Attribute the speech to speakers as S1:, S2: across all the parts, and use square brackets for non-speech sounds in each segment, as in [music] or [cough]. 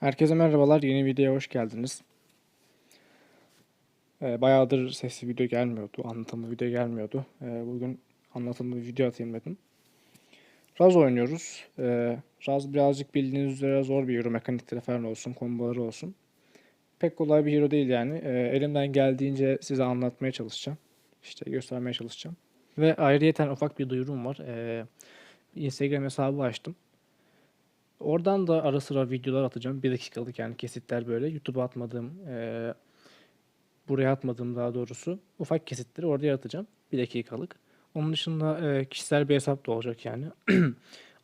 S1: Herkese merhabalar. Yeni videoya hoş geldiniz. Ee, bayağıdır sesli video gelmiyordu. Anlatımlı video gelmiyordu. Ee, bugün anlatımlı video atayım dedim. Raz oynuyoruz. Ee, Raz birazcık bildiğiniz üzere zor bir hero. Mekanikleri falan olsun, komboları olsun. Pek kolay bir hero değil yani. Ee, elimden geldiğince size anlatmaya çalışacağım. İşte göstermeye çalışacağım. Ve ayrıyeten ufak bir duyurum var. Ee, Instagram hesabı açtım. Oradan da ara sıra videolar atacağım. Bir dakikalık yani kesitler böyle. YouTube'a atmadığım, eee, buraya atmadığım daha doğrusu ufak kesitleri orada yaratacağım. Bir dakikalık. Onun dışında eee, kişisel bir hesap da olacak yani. [clears throat]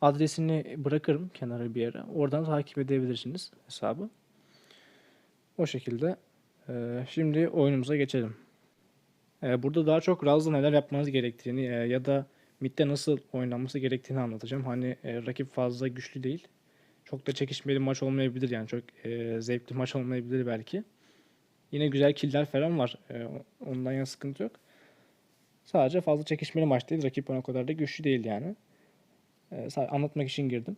S1: Adresini bırakırım kenara bir yere. Oradan takip edebilirsiniz hesabı. O şekilde. Eee, şimdi oyunumuza geçelim. Eee, burada daha çok Raz'da neler yapmanız gerektiğini eee, ya da midde nasıl oynanması gerektiğini anlatacağım. Hani eee, rakip fazla güçlü değil. Çok da çekişmeli maç olmayabilir yani çok e, zevkli maç olmayabilir belki. Yine güzel killer falan var. E, ondan yana sıkıntı yok. Sadece fazla çekişmeli maç değil. Rakip bana o kadar da güçlü değil yani. E, anlatmak için girdim.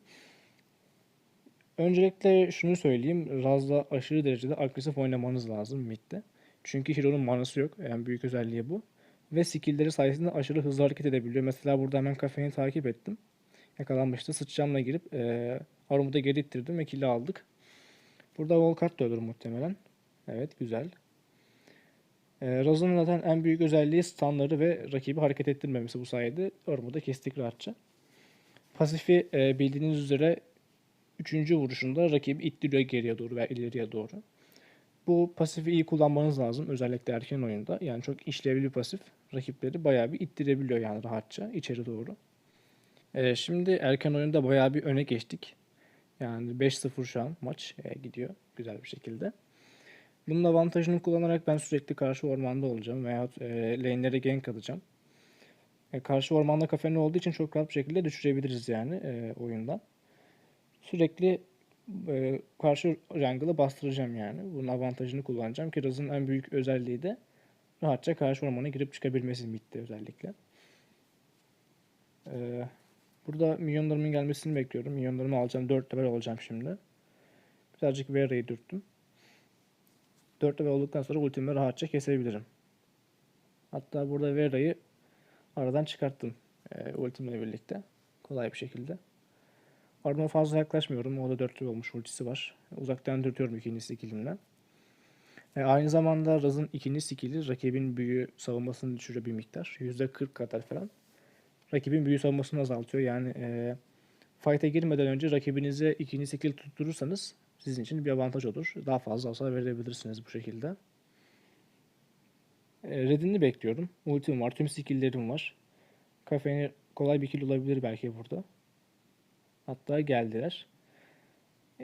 S1: Öncelikle şunu söyleyeyim. Raz'da aşırı derecede agresif oynamanız lazım midde. Çünkü Hero'nun manası yok. En büyük özelliği bu. Ve skill'leri sayesinde aşırı hızlı hareket edebiliyor. Mesela burada hemen kafeini takip ettim. Yakalanmıştı. Sıçacağımla girip e, Armut'a geri ittirdim ve kill'i aldık. Burada Volkart da ölür muhtemelen. Evet güzel. E, Raz'ın zaten en büyük özelliği stunları ve rakibi hareket ettirmemesi bu sayede Armut'a kestik rahatça. Pasifi e, bildiğiniz üzere 3. vuruşunda rakibi ittiriyor geriye doğru ve ileriye doğru. Bu pasifi iyi kullanmanız lazım özellikle erken oyunda. Yani çok işlevli pasif. Rakipleri bayağı bir ittirebiliyor yani rahatça içeri doğru. E, şimdi erken oyunda bayağı bir öne geçtik. Yani 5-0 şu an maç e, gidiyor güzel bir şekilde. Bunun avantajını kullanarak ben sürekli karşı ormanda olacağım veyahut e, lane'lere gank atacağım. E, karşı ormanda kafeni olduğu için çok rahat bir şekilde düşürebiliriz yani e, oyundan. Sürekli e, karşı jungle'ı bastıracağım yani. Bunun avantajını kullanacağım ki Raz'ın en büyük özelliği de rahatça karşı ormana girip çıkabilmesi midde özellikle. E, Burada milyonlarımın gelmesini bekliyorum. Milyonlarımı alacağım. 4 level olacağım şimdi. Birazcık Vera'yı dürttüm. 4 level olduktan sonra ultimi rahatça kesebilirim. Hatta burada Vera'yı aradan çıkarttım. E, ultimle birlikte. Kolay bir şekilde. Ardına fazla yaklaşmıyorum. O da 4 level olmuş ultisi var. Uzaktan dürtüyorum ikinci skillimle. E, aynı zamanda Raz'ın ikinci skilli rakibin büyü savunmasını düşürüyor bir miktar. %40 kadar falan rakibin büyü savunmasını azaltıyor. Yani e, fight'a girmeden önce rakibinize ikinci skill tutturursanız sizin için bir avantaj olur. Daha fazla hasar verebilirsiniz bu şekilde. E, Red'ini bekliyorum. Ultim var. Tüm skill'lerim var. Kafeini kolay bir kill olabilir belki burada. Hatta geldiler.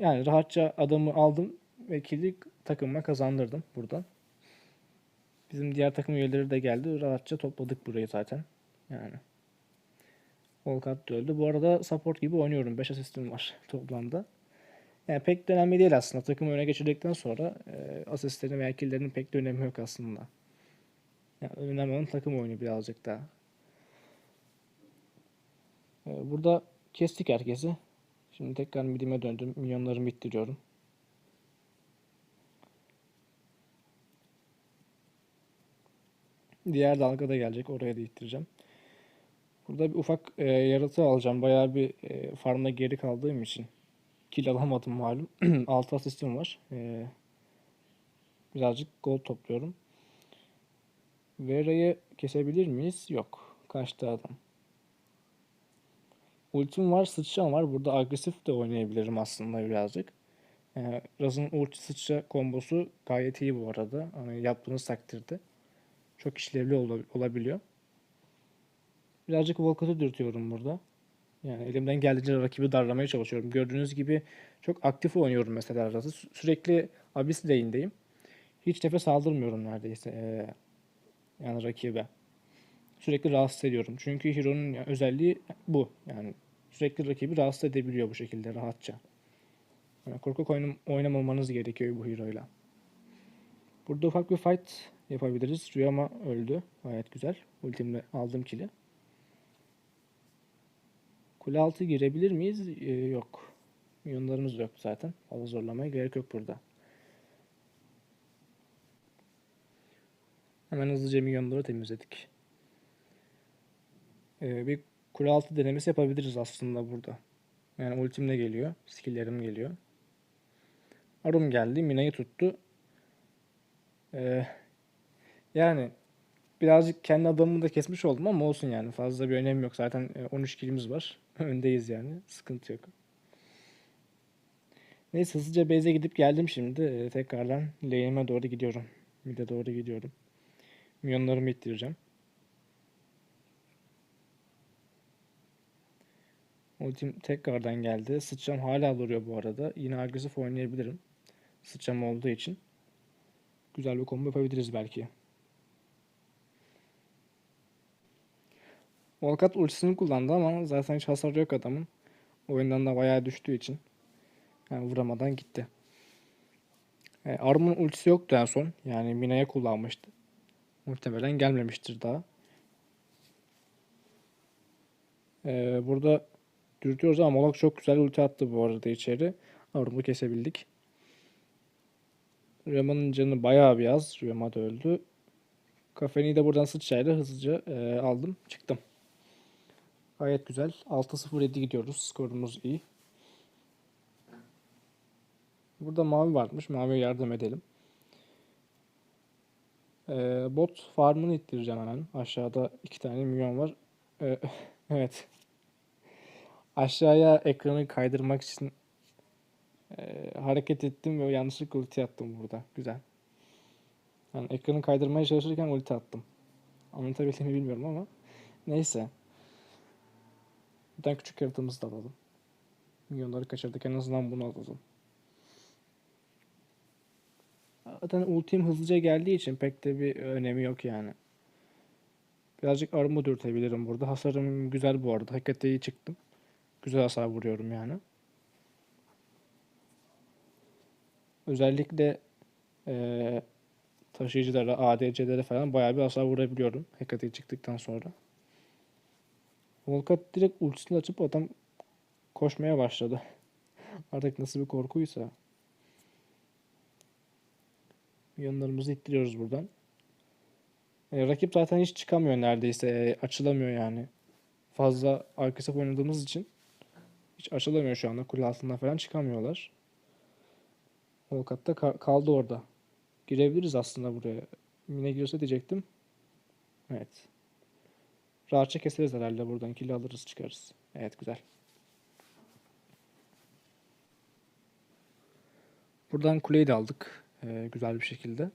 S1: Yani rahatça adamı aldım ve kill'i takımıma kazandırdım buradan. Bizim diğer takım üyeleri de geldi. Rahatça topladık burayı zaten. Yani. Volkat da öldü. Bu arada support gibi oynuyorum. 5 asistim var [laughs] toplamda. Yani pek de önemli değil aslında. Takımı öne geçirdikten sonra e, asistlerin veya killlerin pek de önemi yok aslında. Yani önemli olan takım oyunu birazcık daha. E, burada kestik herkesi. Şimdi tekrar midime döndüm. Milyonlarımı ittiriyorum. Diğer dalga da gelecek. Oraya da ittireceğim. Burada bir ufak e, yaratı alacağım. Bayağı bir e, farmda geri kaldığım için. Kill alamadım malum. [clears throat] 6 asistim var. E, birazcık gol topluyorum. Vera'yı kesebilir miyiz? Yok. Kaçtı adam. Ultim var, sıçram var. Burada agresif de oynayabilirim aslında birazcık. E, Raz'ın ulti sıçra kombosu gayet iyi bu arada. Hani yaptığınız takdirde. Çok işlevli ol olabiliyor. Birazcık Volkat'ı dürtüyorum burada. Yani elimden geldiğince rakibi darlamaya çalışıyorum. Gördüğünüz gibi çok aktif oynuyorum mesela arası. Sürekli Abyss lane'deyim. Hiç nefes aldırmıyorum neredeyse. Ee, yani rakibe. Sürekli rahatsız ediyorum. Çünkü Hero'nun özelliği bu. Yani sürekli rakibi rahatsız edebiliyor bu şekilde rahatça. Yani korkak oynam oynamamanız gerekiyor bu Hero'yla. Burada ufak bir fight yapabiliriz. Rüyama öldü. Gayet güzel. Ultimle aldım kili. Kule altı girebilir miyiz? Ee, yok. Milyonlarımız yoktu zaten. Fazla zorlamaya gerek yok burada. Hemen hızlıca milyonları temizledik. Ee, bir kule altı denemesi yapabiliriz aslında burada. Yani ultim de geliyor. Skill'lerim geliyor. Arum geldi. Mina'yı tuttu. Ee, yani birazcık kendi adamımı da kesmiş oldum ama olsun yani. Fazla bir önemi yok. Zaten e, 13 kilimiz var. [laughs] Öndeyiz yani. Sıkıntı yok. Neyse hızlıca base'e gidip geldim şimdi. Ee, tekrardan lane'ime doğru gidiyorum. Mid'e doğru gidiyorum. Milyonlarımı ittireceğim. Ultim tekrardan geldi. Sıçram hala duruyor bu arada. Yine agresif oynayabilirim. Sıçram olduğu için. Güzel bir combo yapabiliriz belki. Volkat ultisini kullandı ama zaten hiç hasar yok adamın. Oyundan da bayağı düştüğü için. Yani vuramadan gitti. E, Arm'ın ultisi yoktu en son. Yani Mina'ya kullanmıştı. Muhtemelen gelmemiştir daha. E, burada dürtüyoruz ama Molok çok güzel ulti attı bu arada içeri. Arm'u kesebildik. Rüyama'nın canı bayağı bir az. Rüyama da öldü. Kafeni de buradan sıçrayla hızlıca e, aldım. Çıktım. Gayet güzel. 6-0-7 gidiyoruz. Skorumuz iyi. Burada mavi varmış. Maviye yardım edelim. Ee, bot farmını ittireceğim hemen. Aşağıda iki tane milyon var. Ee, [laughs] evet. Aşağıya ekranı kaydırmak için e, hareket ettim ve yanlışlıkla ulti attım burada. Güzel. Yani ekranı kaydırmaya çalışırken ulti attım. Anlatabildiğimi bilmiyorum ama. Neyse. Buradan küçük haritamızı da alalım. Milyonları kaçırdık. En azından bunu alalım. Zaten ultim hızlıca geldiği için pek de bir önemi yok yani. Birazcık armor dürtebilirim burada. Hasarım güzel bu arada. Hakikaten iyi çıktım. Güzel hasar vuruyorum yani. Özellikle e, taşıyıcılara, ADC'lere falan bayağı bir hasar vurabiliyorum. Hakikaten çıktıktan sonra. Volkat direkt ultisini açıp adam koşmaya başladı. [laughs] Artık nasıl bir korkuysa. Yanlarımızı ittiriyoruz buradan. E, rakip zaten hiç çıkamıyor neredeyse. E, açılamıyor yani. Fazla arka saf oynadığımız için hiç açılamıyor şu anda. Kule altından falan çıkamıyorlar. Volkat da ka- kaldı orada. Girebiliriz aslında buraya. Mine giriyorsa diyecektim. Evet. Rahatça keseriz herhalde buradan. Kill alırız çıkarız. Evet güzel. Buradan kuleyi de aldık. Ee, güzel bir şekilde.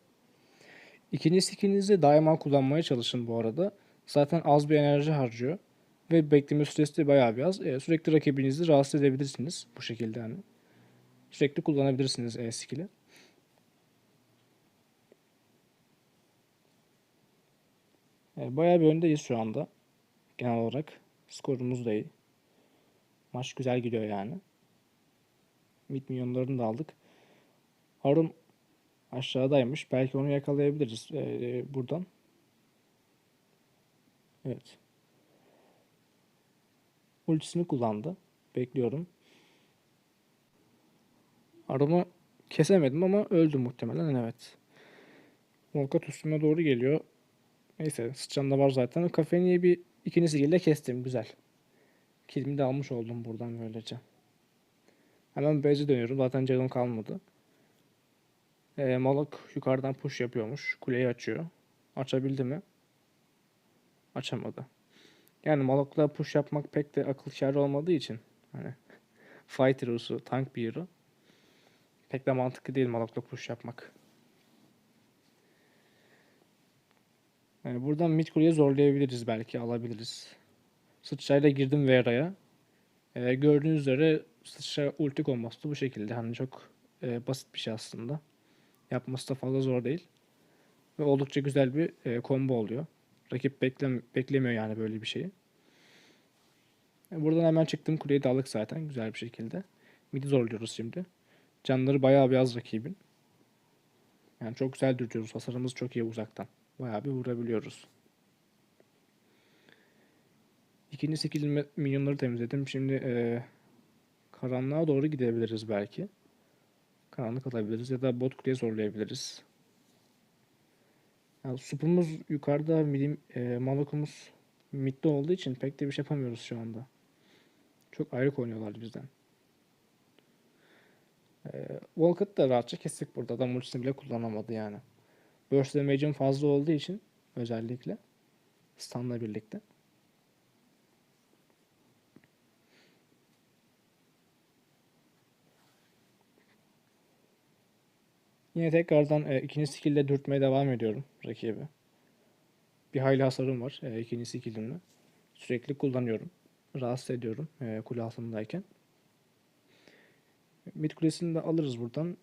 S1: İkinci skillinizi daima kullanmaya çalışın bu arada. Zaten az bir enerji harcıyor. Ve bekleme süresi de bayağı bir az. Ee, sürekli rakibinizi rahatsız edebilirsiniz bu şekilde yani. Sürekli kullanabilirsiniz e, skill'i. Ee, bayağı bir öndeyiz şu anda. Genel olarak. Skorumuz da iyi. Maç güzel gidiyor yani. Mid milyonlarını da aldık. Harun aşağıdaymış. Belki onu yakalayabiliriz ee, buradan. Evet. Ultisini kullandı. Bekliyorum. Arımı kesemedim ama öldü muhtemelen evet. Volkat üstüme doğru geliyor. Neyse sıçan da var zaten. Kafeniye bir ikinci skill'le kestim. Güzel. Killimi de almış oldum buradan böylece. Hemen base'e dönüyorum. Zaten canım kalmadı. Ee, Malak yukarıdan push yapıyormuş. Kuleyi açıyor. Açabildi mi? Açamadı. Yani Malak'la push yapmak pek de akıl kârı olmadığı için hani [laughs] fight hero'su, tank bir hero. Pek de mantıklı değil Malak'la push yapmak. Yani buradan mid kuleye zorlayabiliriz belki alabiliriz. Sıçrayla girdim Vera'ya. Ee, gördüğünüz üzere sıçra ulti kombosu bu şekilde. Hani çok e, basit bir şey aslında. Yapması da fazla zor değil. Ve oldukça güzel bir e, combo oluyor. Rakip beklem beklemiyor yani böyle bir şeyi. E, buradan hemen çıktım kuleyi de zaten güzel bir şekilde. Mid'i zorluyoruz şimdi. Canları bayağı bir az rakibin. Yani çok güzel dürtüyoruz. Hasarımız çok iyi uzaktan. Bayağı bir vurabiliyoruz. İkinci skill milyonları temizledim. Şimdi e, karanlığa doğru gidebiliriz belki. Karanlık alabiliriz ya da bot kuleye zorlayabiliriz. Yani supumuz yukarıda, midim, e, malakumuz midde olduğu için pek de bir şey yapamıyoruz şu anda. Çok ayrık oynuyorlar bizden. E, Walcott da rahatça kestik burada. Adam ultisini bile kullanamadı yani. Burst damage'im fazla olduğu için özellikle stun'la birlikte. Yine tekrardan e, ikinci skill'le dürtmeye devam ediyorum rakibi. Bir hayli hasarım var e, ikinci skill'imle. Sürekli kullanıyorum. Rahatsız ediyorum e, kule altındayken. Mid kulesini de alırız buradan.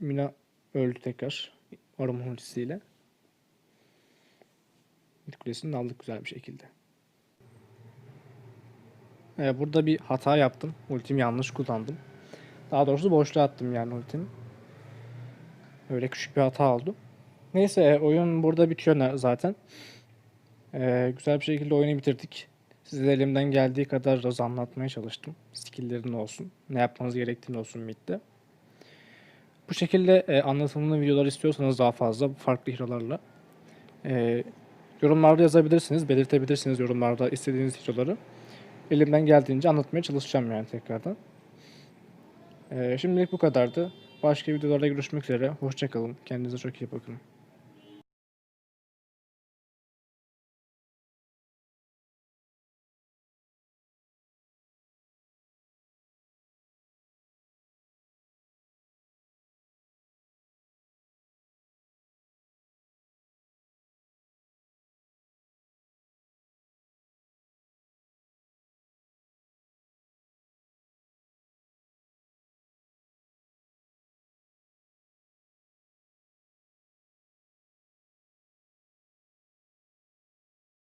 S1: Mina öldü tekrar. Orman ultisiyle. Mid kulesini aldık güzel bir şekilde. E, burada bir hata yaptım. Ultimi yanlış kullandım. Daha doğrusu boşluğa attım yani ultimi. Öyle küçük bir hata oldu. Neyse e, oyun burada bitiyor zaten. Ee, güzel bir şekilde oyunu bitirdik. Size de elimden geldiği kadar az anlatmaya çalıştım. Skill'lerin olsun, ne yapmanız gerektiğini olsun midde. Bu şekilde e, anlatımlı videolar istiyorsanız daha fazla farklı hero'larla e, yorumlarda yazabilirsiniz, belirtebilirsiniz yorumlarda istediğiniz hero'ları. Elimden geldiğince anlatmaya çalışacağım yani tekrardan. E, şimdilik bu kadardı. Başka videolarda görüşmek üzere. Hoşçakalın. Kendinize çok iyi bakın.